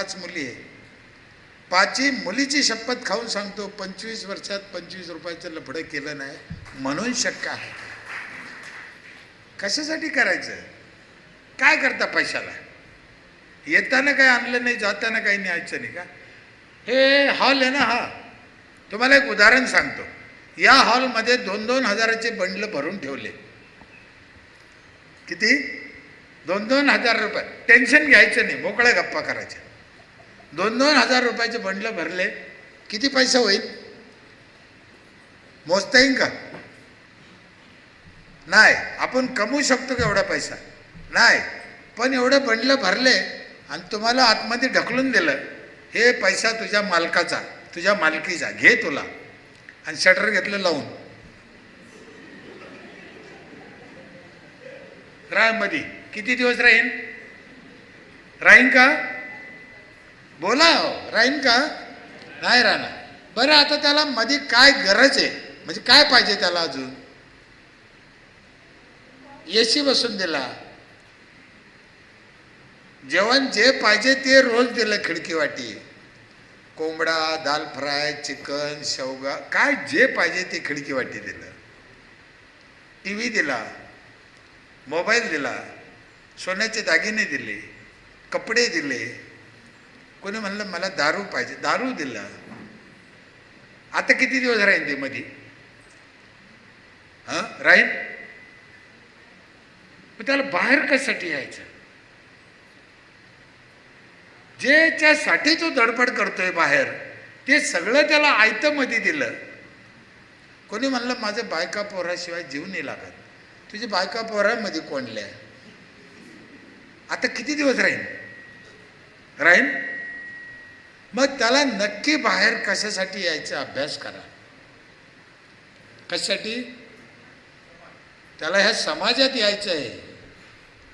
पाच मुली आहे. पाचही मुलीची शपथ खाऊन सांगतो पंचवीस वर्षात पंचवीस रुपयाचं लफडं केलं नाही म्हणून शक्य आहे. कशासाठी करायचं? काय करता पैशाला? येताना काय आणलं नाही जाताना काही न्यायचं नाही का? हे हॉल आहे ना हा. तुम्हाला एक उदाहरण सांगतो. या हॉलमध्ये दोन दोन हजाराचे बंडल भरून ठेवले. किती? दोन दोन हजार रुपये. टेन्शन घ्यायचं नाही मोकळ्या गप्पा करायच्या. दोन दोन हजार रुपयाचे बंडलं भरले. किती पैसा होईल? मोजता येईल का? नाही. आपण कमवू शकतो का एवढा पैसा? नाही. पण एवढं बंडलं भरले आणि तुम्हाला आतमध्ये ढकलून दिलं हे पैसा तुझ्या मालकाचा तुझ्या मालकीचा. घे तुला. आणि शटर घेतलं लावून. राय मधी. किती दिवस राहीन? राहीन का? बोला हो, राहीन का? नाही राहणार. बरं आता त्याला मध्ये काय गरज आहे? म्हणजे काय पाहिजे त्याला अजून? एसी बसून दिला. जेवण जे पाहिजे ते रोज दिलं खिडकी वाटी. कोंबडा दाल फ्राय चिकन शेवगा काय जे पाहिजे ते खिडकी वाटी दिलं. टी व्ही दिला. मोबाईल दिला. सोन्याचे दागिने दिले. कपडे दिले. कोणी म्हणलं मला दारू पाहिजे. दारू दिला. आता किती दिवस राहीन ते मध्ये हां? राहीन? मग त्याला बाहेर कशासाठी यायचं? ज्याच्यासाठी तो धडपड करतोय बाहेर ते सगळं त्याला आयतं मध्ये दिलं. कोणी म्हणलं माझं बायका पोहराशिवाय जीव नाही लागत. तुझी बायका पोहरामध्ये कोणल्या? आता किती दिवस राहीन? राहीन? मग त्याला नक्की बाहेर कशासाठी यायचा अभ्यास करा. कशासाठी? त्याला ह्या समाजात यायचं आहे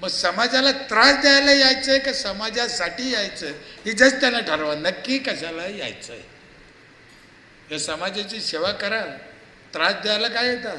मग समाजाला त्रास द्यायला यायचं आहे का समाजासाठी यायचं हे जस्ट त्यानं ठरवा. नक्की कशाला यायचं आहे या समाजाची सेवा करा. त्रास द्यायला काय येतात